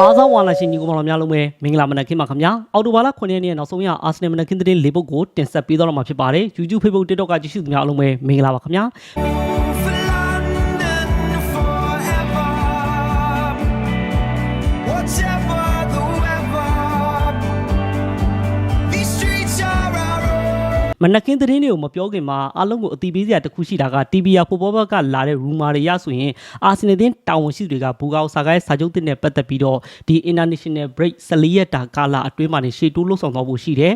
အားစားဝါလာရှင်ညီကောင်မများလုံးပဲမင်္ဂလာမနက်ခင်းပါခင်ဗျာအော်တိုဘာလ9ရက်နေ့နောက်ဆုံးရအာဆင်နယ်မနက်ခင်းသတင်း၄ပုဒ်ကိုတင်ဆက်ပေးတော့မှာဖြစ်ပါတယ် YouTube Facebook TikTok ကကြည့်ရှုသူများအားလုံးပဲမင်္ဂလာပါခင်ဗျာ မနက်ခင်းသတင်းတွေကိုမပြောခင်မှာအားလုံးကိုအတိပေးစရာတစ်ခုရှိတာက TBR ဖိုဘောဘက်ကလာတဲ့ rumor တွေရဆိုရင်အာဆင်နယ်တင်းတာဝန်ရှိသူတွေကဘူကောက်စာကိုင်းစာချုပ်တင်နဲ့ပတ်သက်ပြီးတော့ဒီ international break 14ရက်တာကာလအတွင်းမှာနေရှေ့တိုးလှုပ်ဆောင်သွားဖို့ရှိတယ်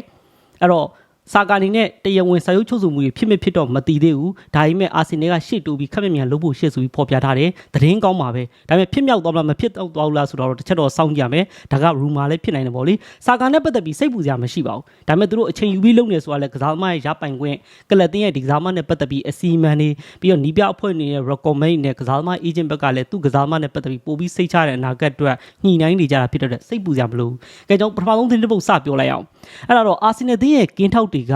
အဲ့တော့ စာကာနေနဲ့တရားဝင်စာချုပ်ချုပ်ဆိုမှုတွေဖြစ်မဖြစ်တော့မသိသေးဘူးဒါပေမဲ့အာဆင်နယ်ကရှေ့တိုးပြီးခက်မြမြန်လုပ်ဖို့ရှေ့ဆိုပြီးဖော်ပြထားတယ်သတင်းကောင်းပါပဲဒါပေမဲ့ဖြစ်မြောက်သွားမလားမဖြစ်တော့သွားဘူးလားဆိုတော့တစ်ချက်တော့စောင့်ကြရမယ်ဒါက rumor လည်းဖြစ်နိုင်တယ်ပေါ့လေစာကာနဲ့ပတ်သက်ပြီးစိတ်ပူစရာမရှိပါဘူးဒါပေမဲ့သူတို့အချိန်ယူပြီးလုပ်နေဆိုတာလဲကစားသမားရဲ့ရပိုင်ခွင့်ကလပ်တင်းရဲ့ဒီကစားသမားနဲ့ပတ်သက်ပြီးအစီအမံတွေပြီးတော့နီးပြအဖွဲ့နေရဲ့ recommend နဲ့ကစားသမား agent ဘက်ကလည်းသူ့ကစားသမားနဲ့ပတ်သက်ပြီးပို့ပြီးစိတ်ချတဲ့အနာဂတ်အတွက်ညှိနှိုင်းနေကြတာဖြစ်တဲ့အတွက်စိတ်ပူစရာမလိုဘူး။ကဲကြောင့်ပထမဆုံးသင်းတစ်ပုတ်စပြောလိုက်အောင်။အဲ့ဒါတော့အာဆင်နယ်တင်းရဲ့ကင်းထောက်တွေက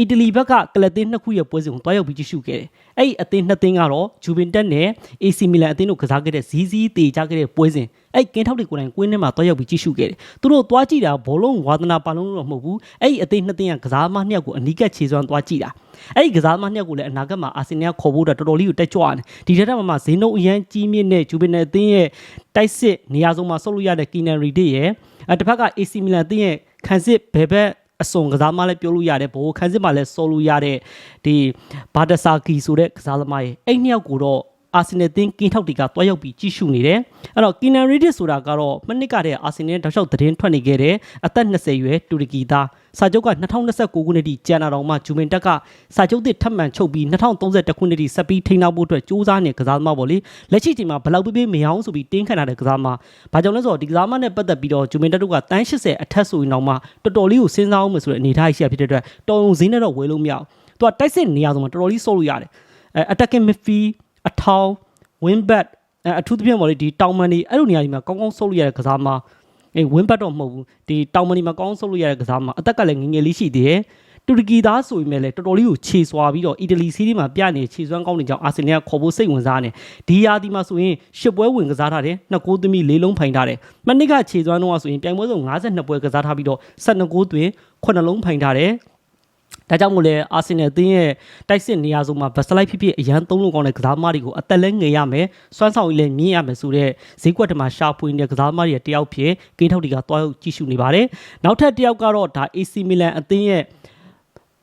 အီတလီဘက်ကကလပ်တင်းနှစ်ခုရဲ့ပွဲစဉ်ကိုတွားရောက်ပြီးကြည့်ရှုခဲ့တယ်။အဲ့ဒီအသင်းနှစ်သင်းကတော့ဂျူဗင်တက်နဲ့ AC မီလန်အသင်းတို့ကစားခဲ့တဲ့ဇီးဇီးတေချခဲ့တဲ့ပွဲစဉ်အဲ့ဒီကင်းထောက်တွေကိုယ်တိုင်ကွင်းထဲမှာတွားရောက်ပြီးကြည့်ရှုခဲ့တယ်။သူတို့တွားကြည့်တာဘောလုံးဝါသနာပါလုံးတော့မဟုတ်ဘူး။အဲ့ဒီအသင်းနှစ်သင်းကကစားသမားနှစ်ယောက်ကိုအနီးကပ်ခြေစွမ်းတွားကြည့်တာ။အဲ့ဒီကစားသမားနှစ်ယောက်ကိုလည်းအနာဂတ်မှာအာဆင်နယ်ကခေါ်ဖို့တော့တော်တော်လေးကိုတက်ကြွတယ်။ဒီထက်တော့မှဇင်းနှုံအရန်ကြီးမြင့်တဲ့ဂျူဗင်နယ်အသင်းရဲ့တိုက်စစ်နေရာဆုံးမှာဆုတ်လို့ရတဲ့ကီနရီဒေရဲ့အဲတစ်ဖက်က AC မီလန်အသင်းရဲ့ခံစစ်ဘယ်ဘက် အစုံကစားမလည်းပြောလို့ရတယ်ဘိုးခန်းစစ်မှာလည်းစောလို့ရတဲ့ဒီဘာတဆာကီဆိုတဲ့ကစားသမားရဲ့အဲ့နှစ်ယောက်ကိုတော့ အာဆင်နယ်တင်းကင်းထောက်တွေကတွားရောက်ပြီးကြည့်ရှုနေတယ်အဲ့တော့ကီနရီဒစ်ဆိုတာကတော့မနစ်ကတည်းကအာဆင်နယ်တောက်လျှောက်သတင်းထွက်နေခဲ့တဲ့အသက်20ရွယ်တူရကီသားစာချုပ်က2029ခုနှစ်ထိကျန်တာတော့မှဂျူမင်တက်ကစာချုပ်သစ်ထပ်မံချုပ်ပြီး2031ခုနှစ်ထိဆက်ပြီးထိန်းနောက်ဖို့အတွက်စူးစမ်းနေကစားသမားပေါ့လေလက်ရှိချိန်မှာဘယ်လောက်ပြပြမအောင်ဆိုပြီးတင်းခံထားတဲ့ကစားသမားဘာကြောင့်လဲဆိုတော့ဒီကစားသမားနဲ့ပတ်သက်ပြီးတော့ဂျူမင်တက်တို့ကတန်း80အထက်ဆိုရင်တော့မှတော်တော်လေးကိုစဉ်းစားအောင်မယ်ဆိုတဲ့အနေအထားရှိရဖြစ်တဲ့အတွက်တော်ုံဈေးနဲ့တော့ဝယ်လို့မရအောင်သူကတိုက်စစ်နေရာဆိုမှာတော်တော်လေးစိုးလို့ရတယ်အဲ attacking midfield အထောင် win back အဲအထူးသဖြင့်ပေါ့လေဒီတောင်မန်ဒီအဲ့လိုနေရာဒီမှာကောင်းကောင်းဆုပ်လို့ရတဲ့ကစားသမားအဲ win back တော့မဟုတ်ဘူးဒီတောင်မန်ဒီမှာကောင်းကောင်းဆုပ်လို့ရတဲ့ကစားသမားအသက်ကလည်းငယ်ငယ်လေးရှိသေးတယ်တူရကီသားဆိုပေမဲ့လည်းတော်တော်လေးကိုခြေစွာပြီးတော့အီတလီစီးတီးမှာပြနေခြေစွမ်းကောင်းနေကြောင်းအာဆင်နယ်ကခေါ်ဖို့စိတ်ဝင်စားနေဒီယာဒီမှာဆိုရင်ရှစ်ပွဲဝင်ကစားထားတယ်နှစ်ဂိုးသမီးလေးလုံးဖိုင်ထားတယ်မနစ်ကခြေစွမ်းတော့ဆိုရင်ပြိုင်ပွဲစုံ52ပွဲကစားထားပြီးတော့12ဂိုးသွင်း9လုံးဖိုင်ထားတယ် ဒါကြောင့်မို့လဲအာဆင်နယ်အသင်းရဲ့တိုက်စစ်နေရာစုံမှာဘက်စလိုက်ဖြစ်ဖြစ်အရန်သုံးလုံးကောင်းတဲ့ကစားသမားတွေကိုအသက်လဲငယ်ရမယ်စွမ်းဆောင်ရည်လည်းမြင့်ရမယ်ဆိုတော့ဈေးကွက်တမှာရှာဖွေနေတဲ့ကစားသမားတွေရဲ့တယောက်ဖြစ်ကိန်းထောက်တွေကတွားရောက်ကြည့်ရှုနေပါတယ်နောက်ထပ်တယောက်ကတော့ဒါ AC Milan အသင်းရဲ့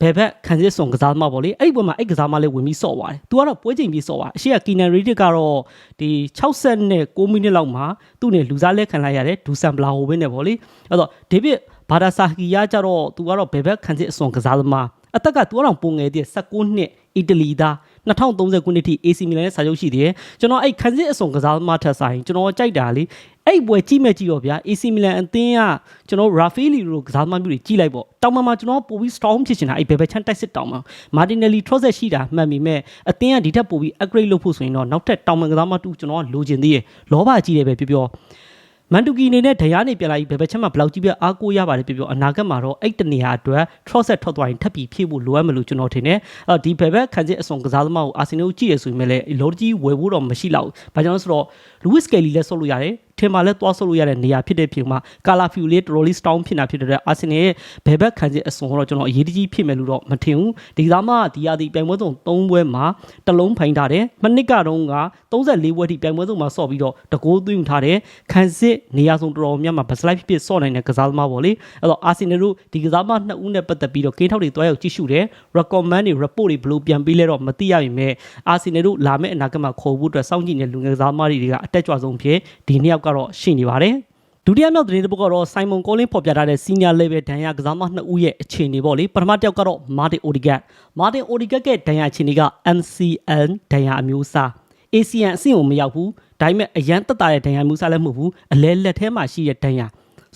ဘယ်ဘက်ခံစစ်ဆောင်ကစားသမားပေါ့လေအဲ့ဒီပွဲမှာအဲ့ကစားသမားလေးဝင်ပြီးဆော့သွားတယ်။ तू ကတော့ပွဲချိန်ပြီးဆော့သွား။အရှိကကီနန်ရီဒစ်ကတော့ဒီ60နဲ့6မိနစ်လောက်မှာသူ့နဲ့လူစားလက်ခံလိုက်ရတယ်ဒူဆန်ဘလာဟိုဘင်းနဲ့ပေါ့လေ။အဲ့တော့ဒေးဗစ် ဘာဒါဆာဟီယာကျတော့ तू ကတော့ဘယ်ဘက်ခံစစ်အဆောင်ကစားသမားအသက်ကသူကတော့ပုံငယ်တည်း16နှစ်အီတလီသား2030ခုနှစ်ထိ AC Milan နဲ့စာချုပ်ရှိသေးတယ်ကျွန်တော်အဲ့ခန်းစစ်အစုံကစားသမားထက်ဆိုင်ကျွန်တော်ကြိုက်တာလေအဲ့ပွဲကြည့်မဲ့ကြည့်တော့ဗျာ AC Milan အသင်းကကျွန်တော် Rafaeli တို့ကစားသမားမျိုးတွေကြည့်လိုက်ပေါ့တောင်မှမှာကျွန်တော်ပို့ပြီး strong ဖြစ်ချင်တာအဲ့ဘယ်ဘက်ချမ်းတိုက်စစ်တောင်မှာ Martinelli Trossard ရှိတာမှန်ပြီမဲ့အသင်းကဒီထက်ပိုပြီး upgrade လုပ်ဖို့ဆိုရင်တော့နောက်ထပ်တောင်မှကစားသမားတူကျွန်တော်ကလိုချင်သေးရဲ့လောဘကြီးတယ်ပဲပြောပြော မန်တူကီအနေနဲ့ဒရားနေပြန်လာပြီးဘယ်ဘက်ချက်မှဘယ်လောက်ကြီးပဲအားကိုးရပါတယ်ပြောပြောအနာဂတ်မှာတော့အဲ့တနေရာအတွက် Trossard ထွက်သွားရင်ထပ်ပြီးဖြည့်ဖို့လိုအပ်မလို့ကျွန်တော်ထင်တယ်အဲ့ဒီဘယ်ဘက်ခံစစ်အစုံကစားသမားကိုအာဆင်နယ်ကိုကြည့်ရဆိုရင်လည်းလော်ကြီးဝယ်ဖို့တော့မရှိတော့ဘူးဘာကြောင့်လဲဆိုတော့ Lewis Kelly လည်းဆော့လို့ရတယ် ထင်ပါလဲသွားဆော့လို့ရတဲ့နေရာဖြစ်တဲ့ပြင်မှာကာလာဖီလေးတော်တော်လေး strong ဖြစ်နေတာဖြစ်တဲ့အတွက်အာဆင်နယ်ရဲ့ဘယ်ဘက်ခံစစ်အစုံတော့ကျွန်တော်အရေးတကြီးဖြစ်မယ်လို့တော့မထင်ဘူးဒီကစားမဒီယာဒီပြိုင်ပွဲစုံ3ပွဲမှာတလုံးဖိုင်ထားတယ်မနစ်ကတော့က34ပွဲထိပြိုင်ပွဲစုံမှာဆော့ပြီးတော့တကိုးသွင်းထားတယ်ခံစစ်နေရာစုံတော်တော်များများဘက်စလိုက်ဖြစ်ဖြစ်ဆော့နိုင်တဲ့ကစားသမားပေါ့လေအဲ့တော့အာဆင်နယ်တို့ဒီကစားမနှစ်ဦးနဲ့ပတ်သက်ပြီးတော့ကင်းထောက်တွေတွားရောက်ကြည့်ရှုတယ် recommend တွေ report တွေဘယ်လိုပြန်ပေးလဲတော့မသိရပါဘူးအာဆင်နယ်တို့လာမယ့်အနာဂတ်မှာခေါ်ဖို့အတွက်စောင့်ကြည့်နေလူငယ်ကစားသမားတွေက အတက်ကြွဆုံးဖြစ်ဒီနှစ်ယောက်ကတော့ရှိနေပါတယ်ဒုတိယမြောက်သတင်းတစ်ပုဒ်ကတော့စိုင်မွန်ကိုလင်းဖော်ပြထားတဲ့ senior level ဒဏ်ရာကစားမနှစ်ဦးရဲ့အခြေအနေပေါ့လေပထမတစ်ယောက်ကတော့မာတင်အိုဒီဂတ်မာတင်အိုဒီဂတ်ရဲ့ဒဏ်ရာအခြေအနေက MCN ဒဏ်ရာအမျိုးအစား ACN အဆင့်ကိုမရောက်ဘူးဒါပေမဲ့အရန်တက်တာတဲ့ဒဏ်ရာမျိုးစားလည်းမဟုတ်ဘူးအလဲလက်ထဲမှာရှိတဲ့ဒဏ်ရာ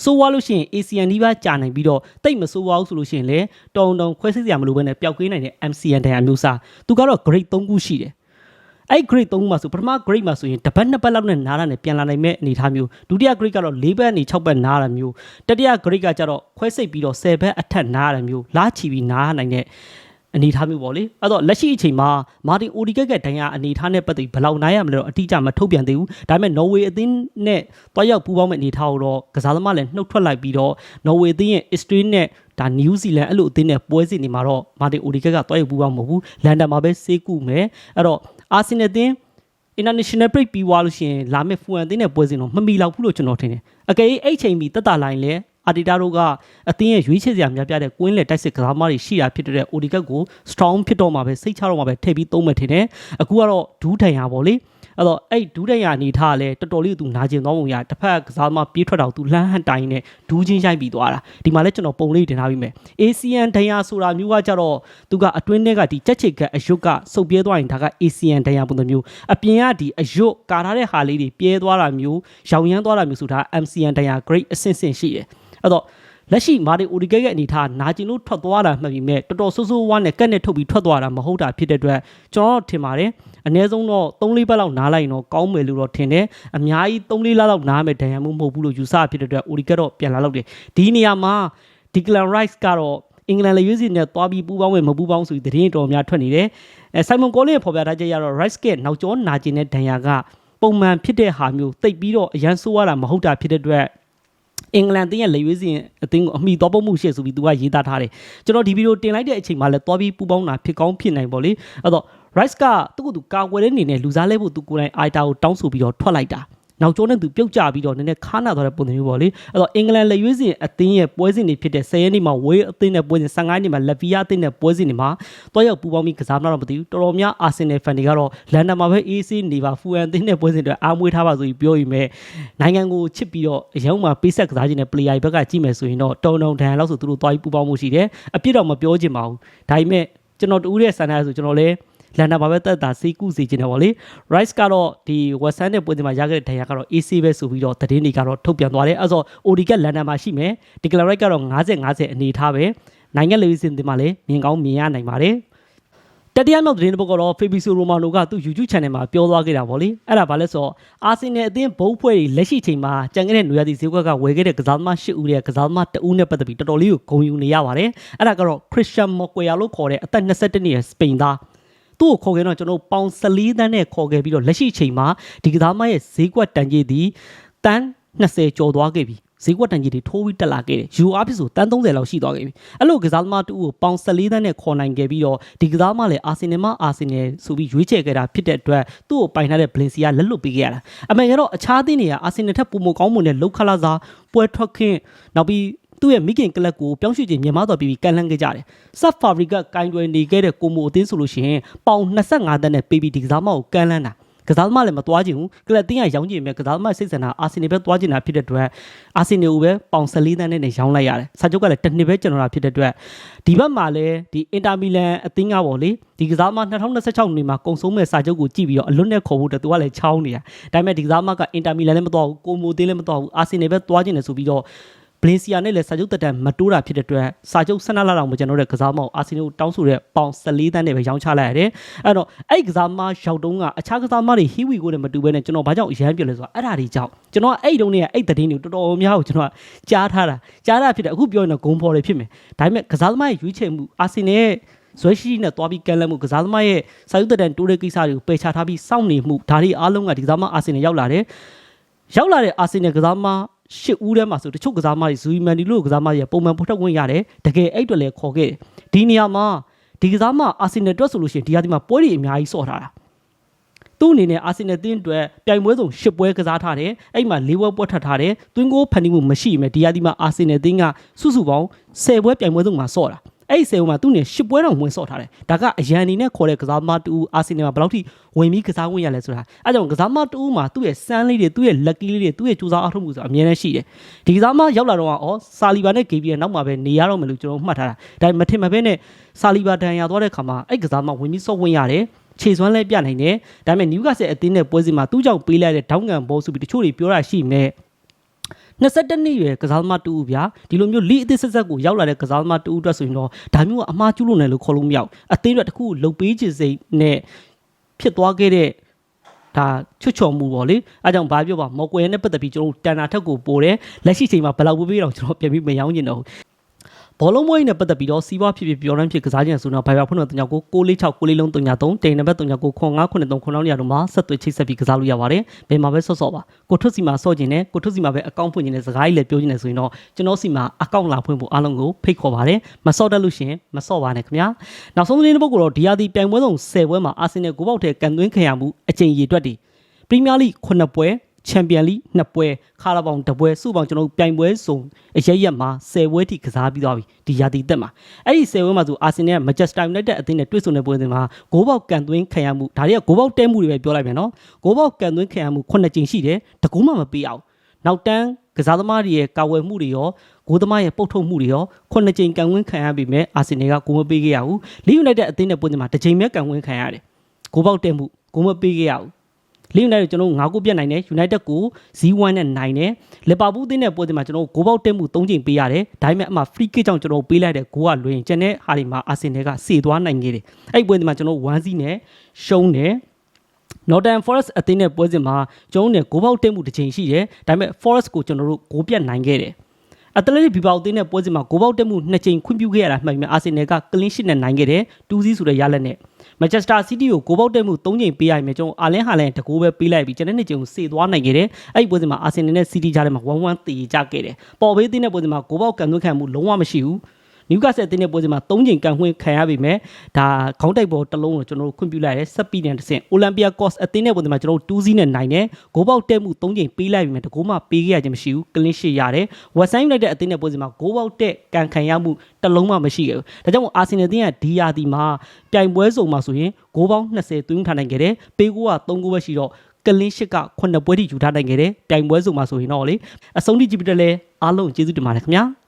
ဆိုးွားလို့ရှိရင် ACN ဒီပါကြာနိုင်ပြီးတော့တိတ်မဆိုးွားဘူးဆိုလို့ရှိရင်လေတုံတုံခွဲစစ်စရာမလိုဘဲနဲ့ပျောက်ကင်းနိုင်တဲ့ MCN ဒဏ်ရာမျိုးစားသူကတော့ grade 3ခုရှိတယ် အဲ့ grade 3မှာဆိုပထမ grade မှာဆိုရင်တစ်ပတ်နှစ်ပတ်လောက်နဲ့နားတာနဲ့ပြန်လာနိုင်မဲ့အနေအထားမျိုးဒုတိယ grade ကတော့၄ဘတ်နေ6ဘတ်နားတာမျိုးတတိယ grade ကကျတော့ခွဲစိတ်ပြီးတော့10ဘတ်အထက်နားတာမျိုးလားချီပြီးနားနိုင်တဲ့ အနေထားမျိုးပေါ့လေအဲ့တော့လက်ရှိအချိန်မှာမာတင်အိုဒီကက်ကဒဏ်ရာအနေထားနဲ့ပတ်သက်ပြီးဘယ်လောက်နိုင်ရမလဲတော့အတိအကျမထုတ်ပြန်သေးဘူးဒါပေမဲ့နော်ဝေအသင်းနဲ့တွားရောက်ပူးပေါင်းမဲ့အနေထားကိုတော့ကစားသမားလည်းနှုတ်ထွက်လိုက်ပြီးတော့နော်ဝေအသင်းရဲ့ history နဲ့ဒါနယူးဇီလန်အဲ့လိုအသင်းနဲ့ပွဲစဉ်နေမှာတော့မာတင်အိုဒီကက်ကတွားရောက်ပူးပေါင်းမဟုတ်ဘူးလန်ဒန်မှာပဲစေးကုမယ်အဲ့တော့အာဆင်နယ်အသင်း international break ပြီးသွားလို့ရှိရင်လာမယ့်ဖူအန်တင်းနဲ့ပွဲစဉ်တော့မမီလောက်ဘူးလို့ကျွန်တော်ထင်တယ်။အကယ်၍အဲ့ချိန်ပြီးတက်တာလိုင်းလဲ အာတီတာတို့ကအသင်းရဲ့ရွေးချယ်စရာများပြတဲ့ကွင်းလေတိုက်စစ်ကစားသမားတွေရှိတာဖြစ်တဲ့ OD ကတ်ကို strong ဖြစ်တော့မှာပဲစိတ်ချတော့မှာပဲထည့်ပြီးသုံးမယ်ထင်တယ်။အခုကတော့ဒူးထန်ရပါလေ။အဲ့တော့အဲ့ဒူးထန်ရအနေထားကလည်းတော်တော်လေးသူနာကျင်သွားပုံရတစ်ဖက်ကစားသမားပြေးထွက်တော့သူလှမ်းဟန်တိုင်းနဲ့ဒူးချင်းရိုက်ပြီးသွားတာဒီမှာလည်းကျွန်တော်ပုံလေးတင်ထားပြီးမယ် ACN ဒဏ်ရာဆိုတာမျိုးကကြတော့သူကအတွင်းထဲကဒီကြက်ချစ်ကအယုတ်ကစုပ်ပြဲသွားရင်ဒါက ACN ဒဏ်ရာပုံစံမျိုးအပြင်ကဒီအယုတ်ကာထားတဲ့ဟာလေးတွေပြဲသွားတာမျိုးရောင်ရမ်းသွားတာမျိုးဆိုတာ MCN ဒဏ်ရာ grade အဆင့်ဆင့်ရှိတယ် အဲ့တော့လက်ရှိမာတီအိုဒီကက်ရဲ့အနေထားနာကျင်လို့ထွက်သွားတာမှတ်ပြီးမဲ့တော်တော်ဆိုးဆိုးဝါးနဲ့ကက်နဲ့ထုတ်ပြီးထွက်သွားတာမဟုတ်တာဖြစ်တဲ့အတွက်ကျွန်တော်ထင်ပါတယ်အနည်းဆုံးတော့3-4ပတ်လောက်နားလိုက်ရင်တော့ကောင်းမယ်လို့တော့ထင်တယ်အများကြီး3-4လလောက်နားမယ်ဒဏ်ရာမှုမဟုတ်ဘူးလို့ယူဆဖြစ်တဲ့အတွက်အိုဒီကက်တော့ပြန်လာလို့တယ်ဒီနေရာမှာ Declan Rice ကတော့အင်္ဂလန်လေရွေးစီနဲ့တွားပြီးပူးပေါင်းဝင်မပူးပေါင်းဆိုပြီးသတင်းတော်များထွက်နေတယ်အဲဆိုင်မွန်ကောလင်းရဲ့ဖော်ပြထားချက်ရတော့ Rice ကနောက်ကျောနာကျင်တဲ့ဒဏ်ရာကပုံမှန်ဖြစ်တဲ့ဟာမျိုးတိတ်ပြီးတော့အရန်ဆိုးရတာမဟုတ်တာဖြစ်တဲ့အတွက် အင်္ဂလန်တင်းရဲ့လေရွေးစီအသင်းကိုအမိတော်ပုံမှုရှိဆိုပြီးသူကရေးသားထားတယ်ကျွန်တော်ဒီဗီဒီယိုတင်လိုက်တဲ့အချိန်မှာလည်းတွားပြီးပူးပေါင်းတာဖြစ်ကောင်းဖြစ်နိုင်ပါလေအဲ့တော့ Rice ကသူ့ကိုယ်သူကာကွယ်တဲ့အနေနဲ့လူစားလဲဖို့သူကိုယ်တိုင် Aita ကိုတောင်းဆိုပြီးတော့ထွက်လိုက်တာ နောက်ကျောနဲ့သူပြုတ်ကျပြီးတော့နည်းနည်းခါနာသွားတဲ့ပုံစံမျိုးပေါ့လေအဲ့တော့အင်္ဂလန်လက်ရွေးစင်အသင်းရဲ့ပွဲစဉ်တွေဖြစ်တဲ့10ရက်နေ့မှာဝေးအသင်းနဲ့ပွဲစဉ်15ရက်နေ့မှာလက်ဗီယာအသင်းနဲ့ပွဲစဉ်တွေမှာတွားရောက်ပူပေါင်းပြီးကစားမလားတော့မသိဘူးတော်တော်များအာဆင်နယ်ဖန်တွေကတော့လန်ဒန်မှာပဲ AC နေပါဖူအန်အသင်းနဲ့ပွဲစဉ်တွေအားမွေးထားပါဆိုပြီးပြောရင်ပဲနိုင်ငံကိုချစ်ပြီးတော့အရုံးမှာပေးဆက်ကစားခြင်းနဲ့ player ဘက်ကကြည့်မယ်ဆိုရင်တော့တုံတုံတန်လောက်ဆိုသူတို့တွားပြီးပူပေါင်းမှုရှိတယ်အပြစ်တော့မပြောချင်ပါဘူးဒါပေမဲ့ကျွန်တော်တူးတဲ့ဆန္ဒဆိုကျွန်တော်လည်း လန်ဒန်မှာပဲတက်တာစိတ်ကူးစေခြင်းတယ်ဗောလေ Rice ကတော့ဒီ West Ham နဲ့ပွဲစဉ်မှာရခဲ့တဲ့ဒဏ်ရာကတော့ AC ပဲဆိုပြီးတော့သတင်းတွေကတော့ထုတ်ပြန်သွားတယ်အဲ့ဆို OD ကလန်ဒန်မှာရှိမယ် Declan Rice ကတော့50 50အနေထားပဲနိုင်ငံလေစင်တင်မှာလည်းမြင်ကောင်းမြင်ရနိုင်ပါတယ်တတိယမြောက်သတင်းတစ်ပုဒ်ကတော့ Fabrizio Romano ကသူ့ YouTube channel မှာပြောသွားခဲ့တာဗောလေအဲ့ဒါဘာလဲဆိုတော့အာဆင်နယ်အသင်းဘုံဖွဲ့တွေလက်ရှိချိန်မှာကြံခဲ့တဲ့နွေရာသီဈေးကွက်ကဝယ်ခဲ့တဲ့ကစားသမား၈ဦးရဲ့ကစားသမားတဦးနဲ့ပတ်သက်ပြီးတော်တော်လေးကိုဂုဏ်ယူနေရပါတယ်အဲ့ဒါကတော့ Christian Moquia လို့ခေါ်တဲ့အသက်22နှစ်ရဲ့စပိန်သား သူ့ကိုခေါ်ခဲ့တော့ကျွန်တော်ပေါင်14တန်းနဲ့ခေါ်ခဲ့ပြီးတော့လက်ရှိအချိန်မှာဒီကစားမရဲ့ဈေးကွက်တန်ကြီးသည်တန်း20ကျော်သွားခဲ့ပြီဈေးကွက်တန်ကြီးတွေထိုးပြီးတက်လာခဲ့တယ်ယူအားဖြစ်ဆိုတန်း30လောက်ရှိသွားခဲ့ပြီအဲ့လိုကစားသမားတူကိုပေါင်14တန်းနဲ့ခေါ်နိုင်ခဲ့ပြီးတော့ဒီကစားမလည်းအာဆင်နယ်မှာအာဆင်နယ်ဆိုပြီးရွေးချယ်ခဲ့တာဖြစ်တဲ့အတွက်သူ့ကိုပိုင်ထားတဲ့ဘလင်စီကလက်လွတ်ပေးခဲ့ရတာအမှန်ကတော့အခြားသင်းတွေကအာဆင်နယ်ထက်ပုံမကောင်းမွန်တဲ့လောက်ခလာစားပွဲထွက်ခွင့်နောက်ပြီး သူ့ရဲ့မိခင်ကလပ်ကိုပြောင်းရွှေ့ခြင်းမြန်မာတော်ပြီးပြီးကန်လန်းခဲ့ကြတယ်။ဆပ်ဖာဘရီကကင်တွယ်နေခဲ့တဲ့ကိုမိုအသင်းဆိုလို့ရှိရင်ပေါင်25တန်းနဲ့ပေးပြီးဒီကစားမကိုကန်လန်းတာကစားသမားလည်းမသွားချင်ဘူးကလပ်တင်းကရောင်းချင်မြဲကစားသမားစိတ်ဆန္ဒအာဆင်နယ်ပဲသွားချင်တာဖြစ်တဲ့အတွက်အာဆင်နယ်ကိုပဲပေါင်14တန်းနဲ့ရောင်းလိုက်ရတယ်။စာချုပ်ကလည်းတစ်နှစ်ပဲကျွန်တော်တာဖြစ်တဲ့အတွက်ဒီဘက်မှာလည်းဒီအင်တာမီလန်အသင်းကပေါ့လေဒီကစားသမား2026နှစ်မှာကုံဆုံးမဲ့စာချုပ်ကိုကြည့်ပြီးတော့အလွတ်နဲ့ခေါ်ဖို့တူကလည်းချောင်းနေတာ။ဒါပေမဲ့ဒီကစားသမားကအင်တာမီလန်လည်းမသွားဘူးကိုမိုတင်းလည်းမသွားဘူးအာဆင်နယ်ပဲသွားချင်တယ်ဆိုပြီးတော့ ဘလင်စီယာနဲ့လည်းစာချုပ်တက်တန်မတိုးတာဖြစ်တဲ့အတွက်စာချုပ်12လလောက်မှကျွန်တော်တို့ကစားမောက်အာဆင်နယ်ကိုတောင်းဆိုတဲ့ပေါင်14တန်းနဲ့ပဲရောင်းချလိုက်ရတယ်။အဲ့တော့အဲ့ကစားမရောက်တုံးကအခြားကစားမတွေဟီဝီကိုလည်းမတူဘဲနဲ့ကျွန်တော်ဘာကြောင့်ရမ်းပြလဲဆိုတော့အဲ့ဒါတွေကြောင့်ကျွန်တော်အဲ့တုံးနဲ့အဲ့သတင်းတွေတော်တော်များကိုကျွန်တော်ကြားထားတာကြားတာဖြစ်တယ်အခုပြောရင်တော့ဂုံဖော်တွေဖြစ်မယ်။ဒါပေမဲ့ကစားသမားရဲ့ရွေးချယ်မှုအာဆင်နယ်ရဲ့ဇွဲရှိနဲ့တွားပြီးကန်လန့်မှုကစားသမားရဲ့စာရုပ်တက်တန်တိုးတဲ့ကိစ္စတွေကိုပယ်ချထားပြီးစောင့်နေမှုဒါတွေအားလုံးကဒီကစားမအာဆင်နယ်ရောက်လာတယ်။ရောက်လာတဲ့အာဆင်နယ်ကစားသမား ရှစ်ဦးထဲမှာဆိုတချို့ကစားသမားတွေဇူီမန်ဒီလို့ကစားသမားတွေပုံမှန်ပေါ်ထွက်ဝင်ရတယ်တကယ်အဲ့အတွက်လည်းခေါ်ခဲ့တယ်ဒီနေရာမှာဒီကစားသမားအာဆင်နယ်အတွက်ဆိုလို့ရှိရင်ဒီဟာဒီမှာပွဲတွေအများကြီးစော့ထားတာသူ့အနေနဲ့အာဆင်နယ်တင်းအတွက်ပြိုင်ပွဲစုံရှစ်ပွဲကစားထားတယ်အဲ့မှာ၄ပွဲပွဲထပ်ထားတယ်တွင်းကိုဖန်တီးမှုမရှိမယ်ဒီဟာဒီမှာအာဆင်နယ်တင်းကစုစုပေါင်း10ပွဲပြိုင်ပွဲစုံမှာစော့တာ အဲ့ဒီဆယ်ဦးမှာသူ့နေရှစ်ပွဲတောင်ဝင်စော့ထားတယ်ဒါကအရန်အနေနဲ့ခေါ်တဲ့ကစားသမားတူအာဆင်နယ်မှာဘယ်လောက်ထိဝင်ပြီးကစားဝင်ရလဲဆိုတာအဲကြောင့်ကစားသမားတူမှာသူ့ရဲ့စမ်းလေးတွေသူ့ရဲ့ lucky လေးတွေသူ့ရဲ့ကြိုးစားအားထုတ်မှုဆိုတာအများနဲ့ရှိတယ်ဒီကစားသမားရောက်လာတော့ဩဆာလီဘာနဲ့ဂေဘီရဲ့နောက်မှာပဲနေရတော့မယ်လို့ကျွန်တော်မှတ်ထားတာဒါပေမဲ့မထင်မဘဲနဲ့ဆာလီဘာဒဏ်ရာသွားတဲ့ခါမှာအဲ့ကစားသမားဝင်ပြီးစော့ဝင်ရတယ်ခြေစွမ်းလဲပြနိုင်တယ်ဒါပေမဲ့နယူကာဆယ်အသင်းနဲ့ပွဲစဉ်မှာသူ့ကြောင့်ပေးလိုက်တဲ့ဒေါင်းကန်ဘောဆိုပြီးတချို့တွေပြောတာရှိနေ 22နှစ်ရွယ်ကစားသမားတူဗျာဒီလိုမျိုးလိအသစ်ဆက်ဆက်ကိုရောက်လာတဲ့ကစားသမားတူအတွက်ဆိုရင်တော့ဒါမျိုးကအမှားကျူးလို့နယ်လို့ခေါ်လို့မရဘူးအသင်းအတွက်တစ်ခုကိုလုံပေးခြင်းစိတ်နဲ့ဖြစ်သွားခဲ့တဲ့ဒါချွတ်ချော်မှုပေါ့လေအဲကြောင့်ဘာပြောပါမော်ကွယ်နဲ့ပတ်သက်ပြီးကျွန်တော်တို့တန်တာထက်ကိုပိုတယ်လက်ရှိချိန်မှာဘယ်လောက်ပေးပေးတော့ကျွန်တော်ပြန်ပြီးမရောင်းကျင်တော့ဘူး ဘောလုံးမွေးနဲ့ပတ်သက်ပြီးတော့စီးပွားဖြစ်ဖြစ်ပြောရမ်းဖြစ်ကစားခြင်းဆိုတော့ဘိုင်ဘာဖုန်းတော်တင်ကြောကို646 6လေးလုံး303တိန်နံပါတ်3ကြောကို9593 9နေရာတို့မှာဆက်သွယ်ချိတ်ဆက်ပြီးကစားလို့ရပါတယ်ဘယ်မှာပဲဆော့ဆော့ပါကိုထွတ်စီမှာဆော့ခြင်းနဲ့ကိုထွတ်စီမှာပဲအကောင့်ဖွင့်ခြင်းနဲ့စကားကြီးလည်းပြောခြင်းနဲ့ဆိုရင်တော့ကျွန်တော်စီမှာအကောင့်လာဖွင့်ဖို့အားလုံးကိုဖိတ်ခေါ်ပါတယ်မဆော့တတ်လို့ရှရင်မဆော့ပါနဲ့ခင်ဗျာနောက်ဆုံးသတင်းတစ်ပုဒ်ကတော့ဒီယာဒီပြိုင်ပွဲဆောင်10ပွဲမှာအာဆင်နယ်ကိုပေါက်တဲ့ကန်သွင်းခံရမှုအကြိမ်ရေတွက်တည်ပရီးမီးယားလိ9ပွဲ ချန်ပီယံလိ2ပွဲခါရာဘောင်2ပွဲစုပေါင်းကျွန်တော်တို့ပြိုင်ပွဲစုံအရရက်မှာ10ပွဲထိကစားပြီးသွားပြီဒီယာတီတက်မှာအဲ့ဒီ10ပွဲမှာဆိုအာဆင်နယ်ကမန်ချက်စတာယူနိုက်တက်အသင်းနဲ့တွေ့ဆုံတဲ့ပွဲစဉ်မှာဂိုးပေါက်ကန်သွင်းခံရမှုဒါတွေကဂိုးပေါက်တဲမှုတွေပဲပြောလိုက်ပြန်နော်ဂိုးပေါက်ကန်သွင်းခံရမှု9ကြိမ်ရှိတယ်တကူးမှမပေးအောင်နောက်တန်းကစားသမားတွေရဲ့ကာဝယ်မှုတွေရောဂိုးသမားရဲ့ပုတ်ထုတ်မှုတွေရော9ကြိမ်ကန်ဝင်းခံရပြီမဲ့အာဆင်နယ်ကဂိုးမပေးခဲ့ရဘူးလီယူနိုက်တက်အသင်းနဲ့ပွဲစဉ်မှာတစ်ကြိမ်ပဲကန်ဝင်းခံရတယ်ဂိုးပေါက်တဲမှုဂိုးမပေးခဲ့ရဘူး လီယူနိုက်တက်ကျွန်တော်၅ခုပြတ်နိုင်တယ်ယူနိုက်တက်ကို0-1နဲ့နိုင်တယ်လီဗာပူးအသင်းနဲ့ပွဲစဉ်မှာကျွန်တော်ဂိုးပေါက်တက်မှု၃ချိန်ပေးရတယ်ဒါပေမဲ့အမှ free kick ကြောင့်ကျွန်တော်ပေးလိုက်တဲ့ဂိုးကလွင်ကျန်တဲ့ဟာဒီမှာအာဆင်နယ်ကစေသွားနိုင်ခဲ့တယ်အဲ့ဒီပွဲစဉ်မှာကျွန်တော်1-0နဲ့ရှုံးတယ် Northern Forest အသင်းနဲ့ပွဲစဉ်မှာကျွန်တော်တို့နဲ့ဂိုးပေါက်တက်မှုတစ်ချိန်ရှိတယ်ဒါပေမဲ့ Forest ကိုကျွန်တော်တို့ဂိုးပြတ်နိုင်ခဲ့တယ် အတလက်ဘီပေါအသင်းနဲ့ပွဲစဉ်မှာဂိုးပေါက်တက်မှုနှစ်ချိန်ခွင့်ပြုခဲ့ရတာမှန်ပြီအာဆင်နယ်က clean sheet နဲ့နိုင်ခဲ့တယ်2-0ဆိုတဲ့ရလဒ်နဲ့မန်ချက်စတာစီးတီးကိုဂိုးပေါက်တက်မှု၃ချိန်ပေးရမယ်ကျွန်တော်အာလင်းဟာလန်တကူပဲပေးလိုက်ပြီးကျွန်တော်နေ့ချိန်ကိုစေသွားနိုင်ခဲ့တယ်အဲ့ဒီပွဲစဉ်မှာအာဆင်နယ်နဲ့စီးတီးကြားထဲမှာ1-1တည်ကြခဲ့တယ်ပေါ်ဘေးတင်းတဲ့ပွဲစဉ်မှာဂိုးပေါက်ကန်သွင်းခံမှုလုံးဝမရှိဘူး နျူကာဆယ်တင်းတဲ့ပွဲစဉ်မှာ၃ချိန်ကန်ခွင့်ခံရပြီမဲ့ဒါခေါင်းတိုက်ပေါ်တစ်လုံးကိုကျွန်တော်တို့ခွင့်ပြုလိုက်တယ်ဆက်ပြီးတဲ့တစ်ဆင့်အိုလံပီယာကော့စ်အသင်းတဲ့ပွဲစဉ်မှာကျွန်တော်တို့2စီးနဲ့နိုင်တယ်ဂိုးပေါက်တက်မှု၃ချိန်ပေးလိုက်ပြီမဲ့တကူမှပေးခဲ့ရခြင်းမရှိဘူးကလင်းရှိရတယ်ဝက်ဆိုင်ယူနိုက်တက်အသင်းတဲ့ပွဲစဉ်မှာဂိုးပေါက်တက်ကန်ခံရမှုတစ်လုံးမှမရှိခဲ့ဘူးဒါကြောင့်မို့အာဆင်နယ်အသင်းကဒီယာဒီမှာပြိုင်ပွဲစုံမှာဆိုရင်ဂိုးပေါင်း20သွင်းထားနိုင်ခဲ့တယ်ပေးကိုက3ဂိုးပဲရှိတော့ကလင်းရှစ်က9ပွဲထိယူထားနိုင်ခဲ့တယ်ပြိုင်ပွဲစုံမှာဆိုရင်တော့လေအဆုံးထိကြည့်ပြီးတော့လဲအားလုံးကျေးဇူးတင်ပါတယ်ခင်ဗျာ